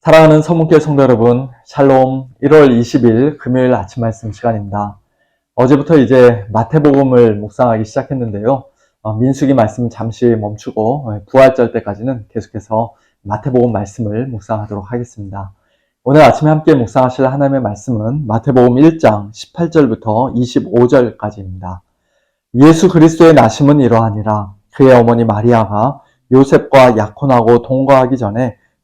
사랑하는 서문교회 성도 여러분, 샬롬 1월 20일 금요일 아침 말씀 시간입니다. 어제부터 이제 마태복음을 묵상하기 시작했는데요. 어, 민수기 말씀 잠시 멈추고 어, 부활절 때까지는 계속해서 마태복음 말씀을 묵상하도록 하겠습니다. 오늘 아침에 함께 묵상하실 하나님의 말씀은 마태복음 1장 18절부터 25절까지입니다. 예수 그리스도의 나심은 이러하니라 그의 어머니 마리아가 요셉과 약혼하고 동거하기 전에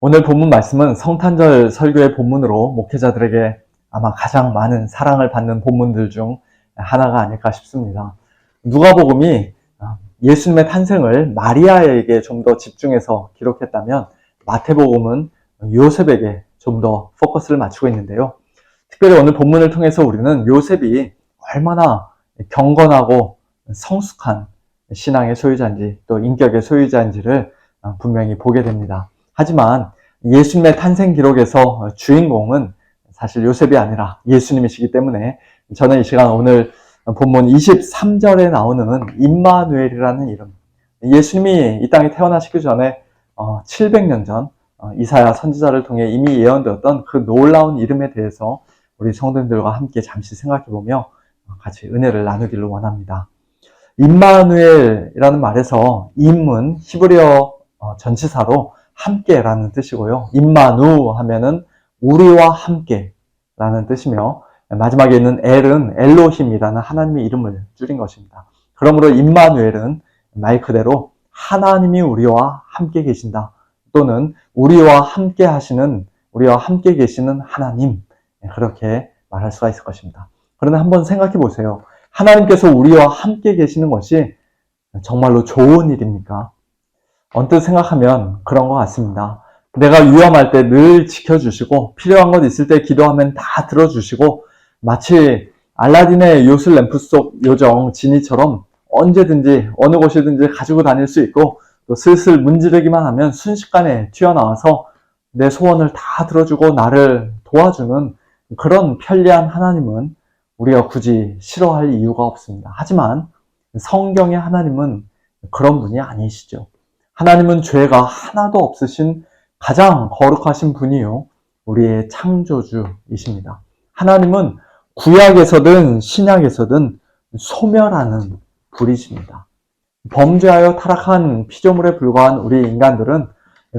오늘 본문 말씀은 성탄절 설교의 본문으로 목회자들에게 아마 가장 많은 사랑을 받는 본문들 중 하나가 아닐까 싶습니다. 누가복음이 예수님의 탄생을 마리아에게 좀 더 집중해서 기록했다면 마태복음은 요셉에게 좀 더 포커스를 맞추고 있는데요. 특별히 오늘 본문을 통해서 우리는 요셉이 얼마나 경건하고 성숙한 신앙의 소유자인지 또 인격의 소유자인지를 분명히 보게 됩니다. 하지만 예수님의 탄생 기록에서 주인공은 사실 요셉이 아니라 예수님이시기 때문에 저는 이 시간 오늘 본문 23절에 나오는 임마누엘이라는 이름 예수님이 이 땅에 태어나시기 전에 700년 전 이사야 선지자를 통해 이미 예언되었던 그 놀라운 이름에 대해서 우리 성도님들과 함께 잠시 생각해 보며 같이 은혜를 나누기를 원합니다. 임마누엘이라는 말에서 임은 히브리어 전치사로 함께라는 뜻이고요. 임마누 하면은 우리와 함께라는 뜻이며 마지막에 있는 엘은 엘로힘이라는 하나님의 이름을 줄인 것입니다. 그러므로 임마누엘은 말 그대로 하나님이 우리와 함께 계신다. 또는 우리와 함께 하시는 우리와 함께 계시는 하나님 그렇게 말할 수가 있을 것입니다. 그런데 한번 생각해 보세요. 하나님께서 우리와 함께 계시는 것이 정말로 좋은 일입니까? 언뜻 생각하면 그런 것 같습니다. 내가 위험할 때 늘 지켜주시고 필요한 것 있을 때 기도하면 다 들어주시고 마치 알라딘의 요술 램프 속 요정 지니처럼 언제든지 어느 곳이든지 가지고 다닐 수 있고 또 슬슬 문지르기만 하면 순식간에 튀어나와서 내 소원을 다 들어주고 나를 도와주는 그런 편리한 하나님은 우리가 굳이 싫어할 이유가 없습니다. 하지만 성경의 하나님은 그런 분이 아니시죠. 하나님은 죄가 하나도 없으신 가장 거룩하신 분이요. 우리의 창조주이십니다. 하나님은 구약에서든 신약에서든 소멸하는 불이십니다. 범죄하여 타락한 피조물에 불과한 우리 인간들은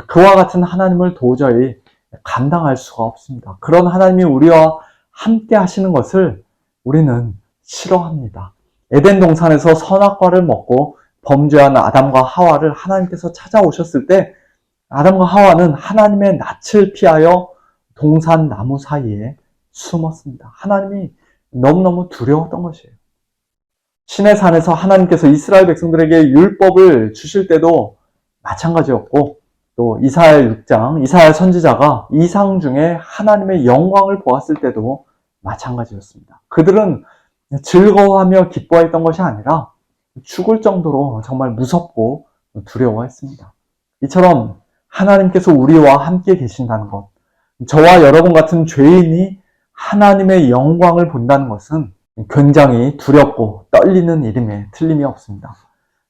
그와 같은 하나님을 도저히 감당할 수가 없습니다. 그런 하나님이 우리와 함께 하시는 것을 우리는 싫어합니다. 에덴 동산에서 선악과를 먹고 범죄한 아담과 하와를 하나님께서 찾아오셨을 때 아담과 하와는 하나님의 낯을 피하여 동산 나무 사이에 숨었습니다. 하나님이 너무너무 두려웠던 것이에요. 신의 산에서 하나님께서 이스라엘 백성들에게 율법을 주실 때도 마찬가지였고 또 이사야 6장 이사야 선지자가 이상 중에 하나님의 영광을 보았을 때도 마찬가지였습니다. 그들은 즐거워하며 기뻐했던 것이 아니라 죽을 정도로 정말 무섭고 두려워했습니다. 이처럼 하나님께서 우리와 함께 계신다는 것, 저와 여러분 같은 죄인이 하나님의 영광을 본다는 것은 굉장히 두렵고 떨리는 일임에 틀림이 없습니다.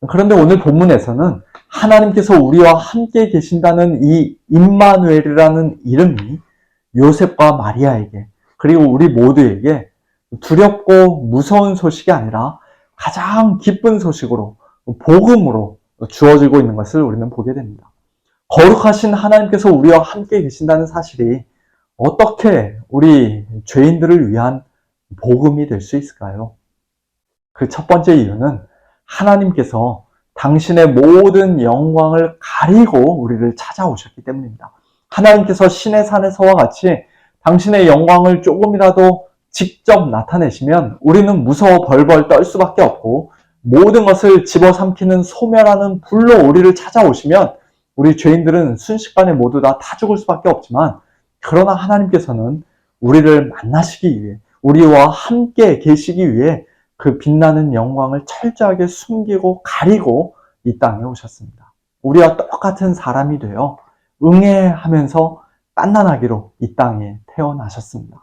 그런데 오늘 본문에서는 하나님께서 우리와 함께 계신다는 이 임마누엘이라는 이름이 요셉과 마리아에게 그리고 우리 모두에게 두렵고 무서운 소식이 아니라 가장 기쁜 소식으로 복음으로 주어지고 있는 것을 우리는 보게 됩니다. 거룩하신 하나님께서 우리와 함께 계신다는 사실이 어떻게 우리 죄인들을 위한 복음이 될 수 있을까요? 그 첫 번째 이유는 하나님께서 당신의 모든 영광을 가리고 우리를 찾아오셨기 때문입니다. 하나님께서 신의 산에서와 같이 당신의 영광을 조금이라도 직접 나타내시면 우리는 무서워 벌벌 떨 수밖에 없고 모든 것을 집어삼키는 소멸하는 불로 우리를 찾아오시면 우리 죄인들은 순식간에 모두 다타 죽을 수밖에 없지만 그러나 하나님께서는 우리를 만나시기 위해 우리와 함께 계시기 위해 그 빛나는 영광을 철저하게 숨기고 가리고 이 땅에 오셨습니다. 우리와 똑같은 사람이 되어 응애하면서 깐난하기로 이 땅에 태어나셨습니다.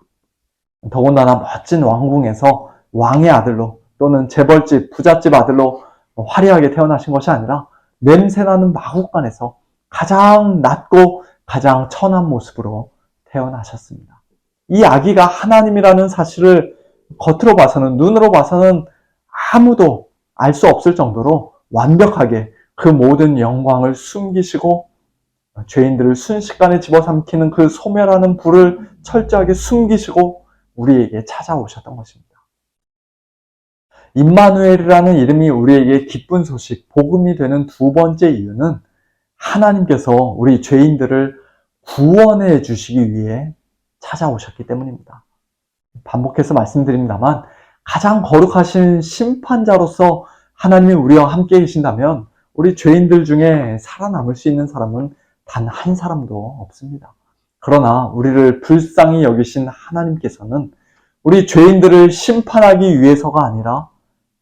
더군다나 멋진 왕궁에서 왕의 아들로 또는 재벌집, 부잣집 아들로 화려하게 태어나신 것이 아니라 냄새나는 마국간에서 가장 낮고 가장 천한 모습으로 태어나셨습니다. 이 아기가 하나님이라는 사실을 겉으로 봐서는, 눈으로 봐서는 아무도 알 수 없을 정도로 완벽하게 그 모든 영광을 숨기시고 죄인들을 순식간에 집어삼키는 그 소멸하는 불을 철저하게 숨기시고 우리에게 찾아오셨던 것입니다. 임마누엘이라는 이름이 우리에게 기쁜 소식, 복음이 되는 두 번째 이유는 하나님께서 우리 죄인들을 구원해 주시기 위해 찾아오셨기 때문입니다. 반복해서 말씀드립니다만 가장 거룩하신 심판자로서 하나님이 우리와 함께 계신다면 우리 죄인들 중에 살아남을 수 있는 사람은 단 한 사람도 없습니다. 그러나 우리를 불쌍히 여기신 하나님께서는 우리 죄인들을 심판하기 위해서가 아니라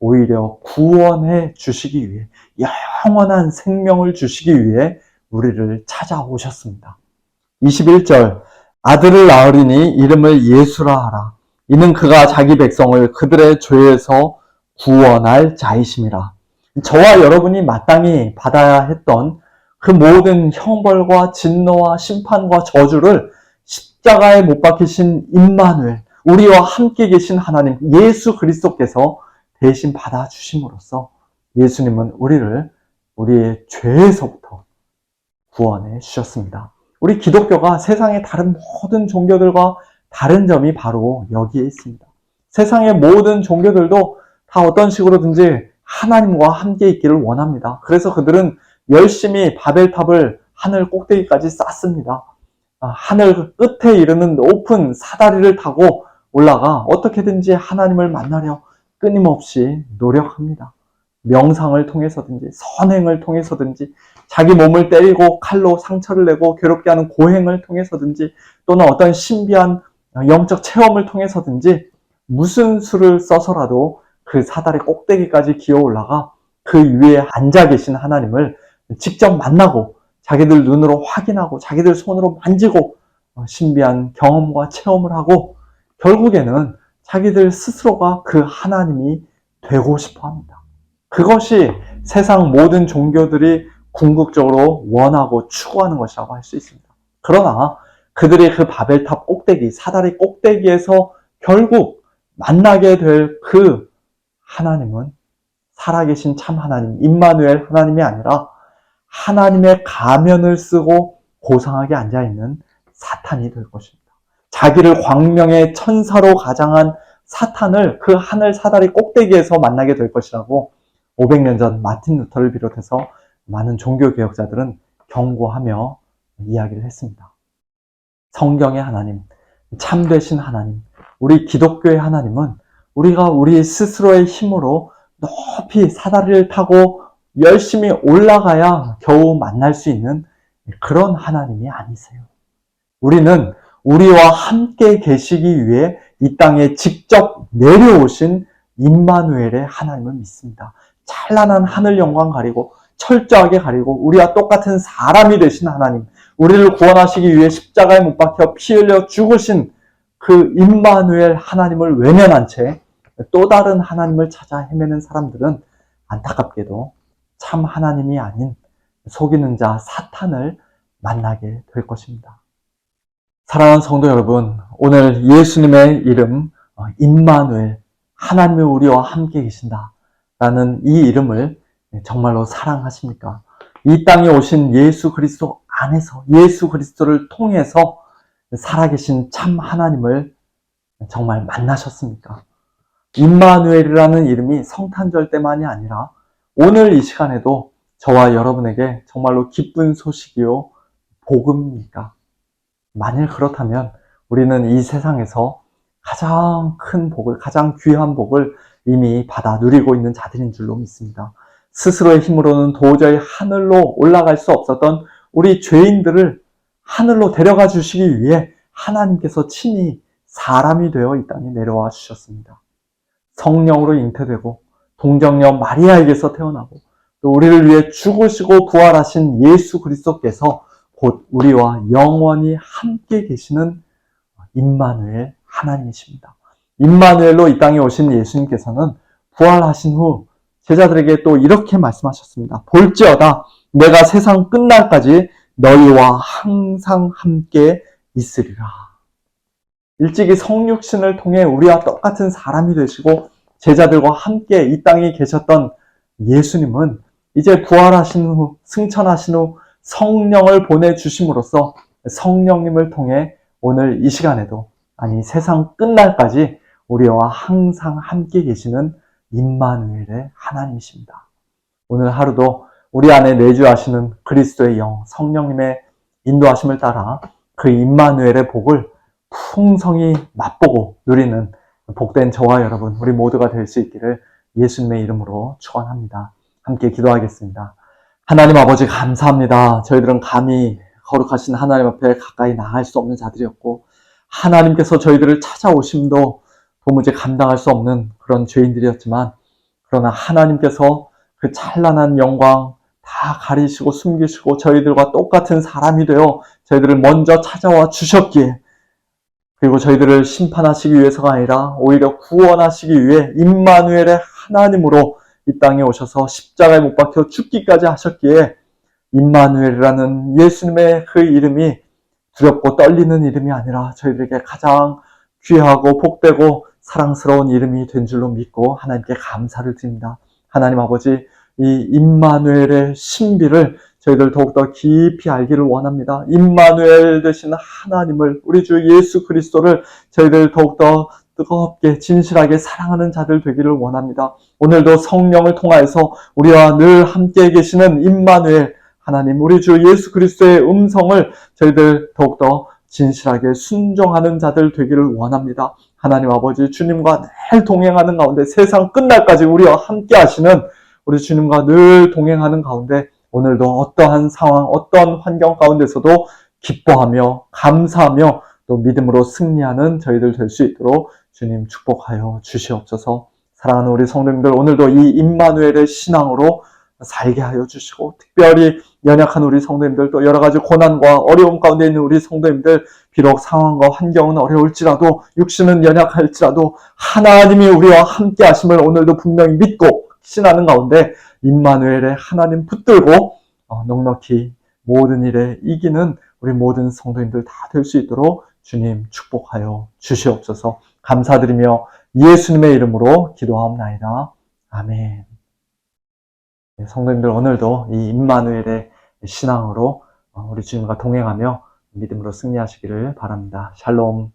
오히려 구원해 주시기 위해 영원한 생명을 주시기 위해 우리를 찾아오셨습니다. 21절 아들을 낳으리니 이름을 예수라 하라. 이는 그가 자기 백성을 그들의 죄에서 구원할 자이심이라. 저와 여러분이 마땅히 받아야 했던 그 모든 형벌과 진노와 심판과 저주를 십자가에 못 박히신 임마누엘, 우리와 함께 계신 하나님 예수 그리스도께서 대신 받아 주심으로써 예수님은 우리를 우리의 죄에서부터 구원해 주셨습니다. 우리 기독교가 세상의 다른 모든 종교들과 다른 점이 바로 여기에 있습니다. 세상의 모든 종교들도 다 어떤 식으로든지 하나님과 함께 있기를 원합니다. 그래서 그들은 열심히 바벨탑을 하늘 꼭대기까지 쌓습니다. 아, 하늘 끝에 이르는 높은 사다리를 타고 올라가 어떻게든지 하나님을 만나려 끊임없이 노력합니다. 명상을 통해서든지 선행을 통해서든지 자기 몸을 때리고 칼로 상처를 내고 괴롭게 하는 고행을 통해서든지 또는 어떤 신비한 영적 체험을 통해서든지 무슨 수를 써서라도 그 사다리 꼭대기까지 기어 올라가 그 위에 앉아 계신 하나님을 직접 만나고 자기들 눈으로 확인하고 자기들 손으로 만지고 신비한 경험과 체험을 하고 결국에는 자기들 스스로가 그 하나님이 되고 싶어 합니다. 그것이 세상 모든 종교들이 궁극적으로 원하고 추구하는 것이라고 할 수 있습니다. 그러나 그들의 그 바벨탑 꼭대기, 사다리 꼭대기에서 결국 만나게 될 그 하나님은 살아계신 참 하나님, 임마누엘 하나님이 아니라 하나님의 가면을 쓰고 고상하게 앉아있는 사탄이 될 것입니다. 자기를 광명의 천사로 가장한 사탄을 그 하늘 사다리 꼭대기에서 만나게 될 것이라고 500년 전 마틴 루터를 비롯해서 많은 종교 개혁자들은 경고하며 이야기를 했습니다. 성경의 하나님, 참되신 하나님, 우리 기독교의 하나님은 우리가 우리 스스로의 힘으로 높이 사다리를 타고 열심히 올라가야 겨우 만날 수 있는 그런 하나님이 아니세요. 우리는 우리와 함께 계시기 위해 이 땅에 직접 내려오신 임마누엘의 하나님을 믿습니다. 찬란한 하늘 영광 가리고 철저하게 가리고 우리와 똑같은 사람이 되신 하나님, 우리를 구원하시기 위해 십자가에 못 박혀 피 흘려 죽으신 그 임마누엘 하나님을 외면한 채 또 다른 하나님을 찾아 헤매는 사람들은 안타깝게도 참 하나님이 아닌 속이는 자 사탄을 만나게 될 것입니다. 사랑하는 성도 여러분, 오늘 예수님의 이름 어, 임마누엘 하나님의 우리와 함께 계신다 라는 이 이름을 정말로 사랑하십니까? 이 땅에 오신 예수 그리스도 안에서 예수 그리스도를 통해서 살아계신 참 하나님을 정말 만나셨습니까? 임마누엘이라는 이름이 성탄절 때만이 아니라 오늘 이 시간에도 저와 여러분에게 정말로 기쁜 소식이요 복음입니까? 만일 그렇다면 우리는 이 세상에서 가장 큰 복을, 가장 귀한 복을 이미 받아 누리고 있는 자들인 줄로 믿습니다. 스스로의 힘으로는 도저히 하늘로 올라갈 수 없었던 우리 죄인들을 하늘로 데려가 주시기 위해 하나님께서 친히 사람이 되어 이 땅에 내려와 주셨습니다. 성령으로 잉태되고 동정녀 마리아에게서 태어나고 또 우리를 위해 죽으시고 부활하신 예수 그리스도께서 곧 우리와 영원히 함께 계시는 임마누엘 하나님이십니다. 임마누엘로 이 땅에 오신 예수님께서는 부활하신 후 제자들에게 또 이렇게 말씀하셨습니다. 볼지어다 내가 세상 끝날까지 너희와 항상 함께 있으리라. 일찍이 성육신을 통해 우리와 똑같은 사람이 되시고 제자들과 함께 이 땅에 계셨던 예수님은 이제 부활하신 후 승천하신 후 성령을 보내주심으로써 성령님을 통해 오늘 이 시간에도 아니 세상 끝날까지 우리와 항상 함께 계시는 임마누엘의 하나님이십니다. 오늘 하루도 우리 안에 내주하시는 그리스도의 영, 성령님의 인도하심을 따라 그 임마누엘의 복을 풍성히 맛보고 누리는 복된 저와 여러분, 우리 모두가 될 수 있기를 예수님의 이름으로 축원합니다. 함께 기도하겠습니다. 하나님 아버지 감사합니다. 저희들은 감히 거룩하신 하나님 앞에 가까이 나갈 수 없는 자들이었고 하나님께서 저희들을 찾아오심도 도무지 감당할 수 없는 그런 죄인들이었지만 그러나 하나님께서 그 찬란한 영광 다 가리시고 숨기시고 저희들과 똑같은 사람이 되어 저희들을 먼저 찾아와 주셨기에 그리고 저희들을 심판하시기 위해서가 아니라 오히려 구원하시기 위해 임마누엘의 하나님으로 이 땅에 오셔서 십자가에 못 박혀 죽기까지 하셨기에 임마누엘이라는 예수님의 그 이름이 두렵고 떨리는 이름이 아니라 저희들에게 가장 귀하고 복되고 사랑스러운 이름이 된 줄로 믿고 하나님께 감사를 드립니다. 하나님 아버지 이 임마누엘의 신비를 저희들 더욱더 깊이 알기를 원합니다. 임마누엘 되신 하나님을 우리 주 예수 그리스도를 저희들 더욱더 뜨겁게 진실하게 사랑하는 자들 되기를 원합니다. 오늘도 성령을 통하여서 우리와 늘 함께 계시는 임마누엘 하나님 우리 주 예수 그리스도의 음성을 저희들 더욱더 진실하게 순종하는 자들 되기를 원합니다. 하나님 아버지 주님과 늘 동행하는 가운데 세상 끝날까지 우리와 함께 하시는 우리 주님과 늘 동행하는 가운데 오늘도 어떠한 상황, 어떤 환경 가운데서도 기뻐하며 감사하며 또 믿음으로 승리하는 저희들 될 수 있도록 주님 축복하여 주시옵소서. 사랑하는 우리 성도님들 오늘도 이 임마누엘의 신앙으로 살게 하여 주시고 특별히 연약한 우리 성도님들 또 여러 가지 고난과 어려움 가운데 있는 우리 성도님들 비록 상황과 환경은 어려울지라도 육신은 연약할지라도 하나님이 우리와 함께 하심을 오늘도 분명히 믿고 신하는 가운데 임마누엘의 하나님 붙들고 어, 넉넉히 모든 일에 이기는 우리 모든 성도님들 다 될 수 있도록 주님 축복하여 주시옵소서 감사드리며 예수님의 이름으로 기도하옵나이다. 아멘. 네, 성도님들 오늘도 이 임마누엘의 신앙으로 어, 우리 주님과 동행하며 믿음으로 승리하시기를 바랍니다. 샬롬.